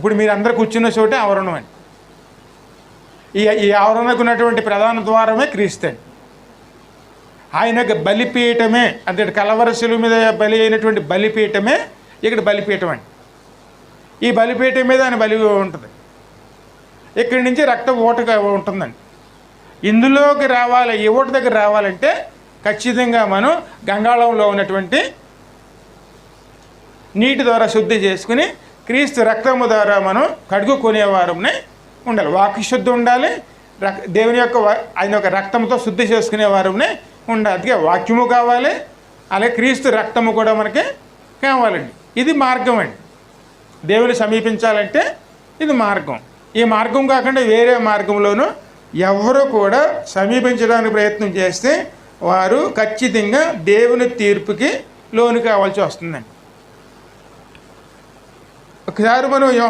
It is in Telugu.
ఇప్పుడు మీరు అందరు కూర్చున్న చోటే ఆవరణం అండి. ఈ ఈ ఆవరణకు ఉన్నటువంటి ప్రధాన ద్వారమే క్రీస్తే ఆయన బలిపీఠమే అంటే కలవరసుల మీద బలి అయినటువంటి బలిపీఠమే ఇక్కడ బలిపీఠం అండి. ఈ బలిపీఠం మీద ఆయన బలి ఉంటుంది. ఇక్కడి నుంచి రక్త ఓటగా ఉంటుందండి. ఇందులోకి రావాలి ఈ ఓటు దగ్గర రావాలంటే ఖచ్చితంగా మనం గంగాళంలో ఉన్నటువంటి నీటి ద్వారా శుద్ధి చేసుకుని క్రీస్తు రక్తము ద్వారా మనం కడుగుకునేవారమని ఉండాలి. వాక్య శుద్ధి ఉండాలి. రక్ దేవుని యొక్క ఆయన యొక్క రక్తంతో శుద్ధి చేసుకునేవారునే ఉండాలి. అందుకే వాక్యము కావాలి. అలాగే క్రీస్తు రక్తము కూడా మనకి కావాలండి. ఇది మార్గం అండి. దేవుని సమీపించాలంటే ఇది మార్గం. ఈ మార్గం కాకుండా వేరే మార్గంలోనూ ఎవరు కూడా సమీపించడానికి ప్రయత్నం చేస్తే వారు ఖచ్చితంగా దేవుని తీర్పుకి లోను కావాల్సి వస్తుందండి. ఒకసారి మనం